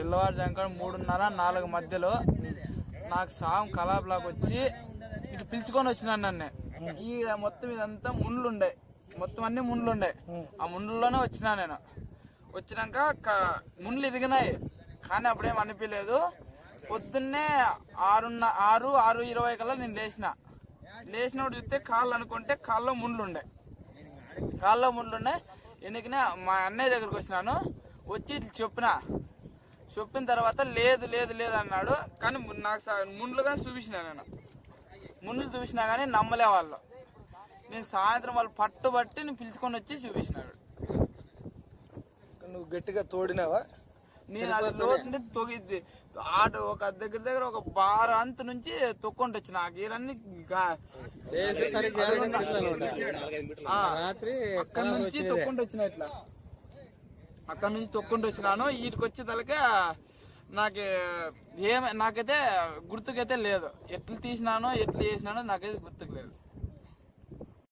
తెల్లవారుజామున మూడున్నర నాలుగు మధ్యలో నాకు సాం కలాబ్లాక్ వచ్చి ఇటు పిలుచుకొని వచ్చినాను నన్ను. ఈ మొత్తం ఇదంతా ముండ్లుండే మొత్తం అన్ని ముండ్లుండే ఆ ముండ్లలోనే వచ్చినా నేను. వచ్చినాక ముండ్లు ఇరిగినాయి. కానీ అప్పుడేం అనిపించలేదు పొద్దున్నే ఆరున్న ఆరు ఆరు ఇరవై కల్లా నేను లేచిన. లేచినప్పుడు చూస్తే కాళ్ళు అనుకుంటే కాళ్ళలో ముండ్లుండే కాళ్ళలో ముండ్లుండే ఎందుకనే మా అన్నయ్య దగ్గరకు వచ్చినాను. వచ్చి ఇట్లా చెప్పిన. చెప్పిన తర్వాత లేదు లేదు లేదు అన్నాడు. కానీ నాకు ముండ్లు కానీ చూపించిన నేను. ముండ్లు చూపించినా కానీ నమ్మలే వాళ్ళు. నేను సాయంత్రం వాళ్ళు పట్టుబట్టి నేను పిలుచుకొని వచ్చి చూపించినాడు. నువ్వు గట్టిగా తోడినావా? నేను అది లోతుంటే తొగి ఆట ఒక దగ్గర దగ్గర ఒక బార అంత నుంచి తొక్కుంటూ వచ్చిన. ఆ గీరన్ని రాత్రి అక్కడ నుంచి తొక్కుంటూ వచ్చిన ఇట్లా. అక్కడ నుంచి తొక్కుంటూ వచ్చినాను. వీటికి వచ్చే తలకే నాకు ఏమ నాకైతే గుర్తుకైతే లేదు. ఎట్లు తీసినానో ఎట్లు చేసినానో నాకైతే గుర్తుకు లేదు.